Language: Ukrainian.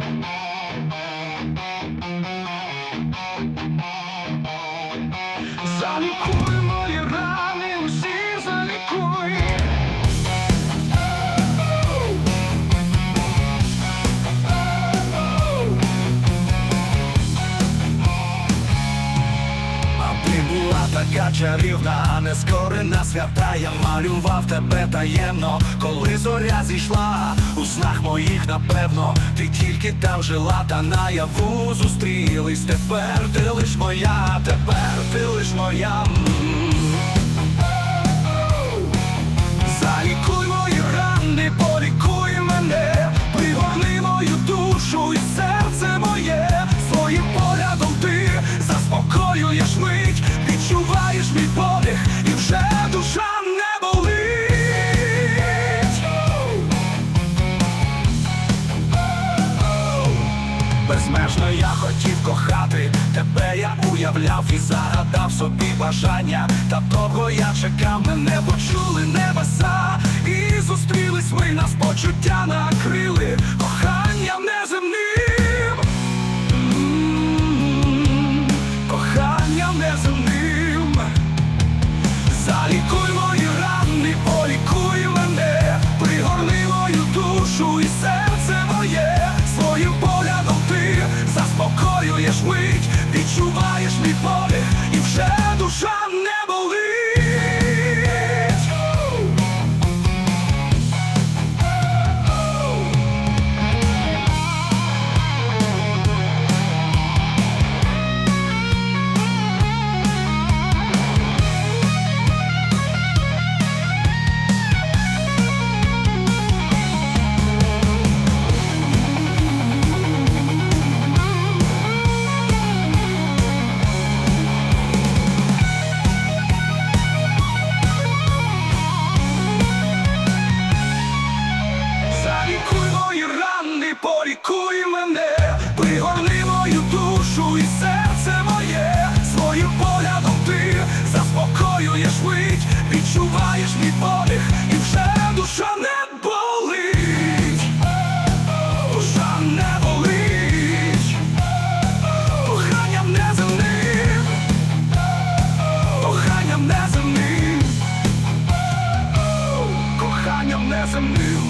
Thank you. Ти була така чарівна, а не скорена свята, я малював тебе таємно, коли зоря зійшла у снах моїх, напевно, ти тільки там жила, та наяву зустрілись. Тепер ти лиш моя, тепер ти лиш моя. Безмежно я хотів кохати, тебе я уявляв і загадав собі бажання. Та довго я чекав, мене почули небеса, і зустрілись ми нас почуття накрили І серце моє, своїм поглядом ти заспокоюєш мить, відчуваєш мій подих, і вже душа не болить, душа не болить, коханням не земним. коханням не земним, коханням не земним.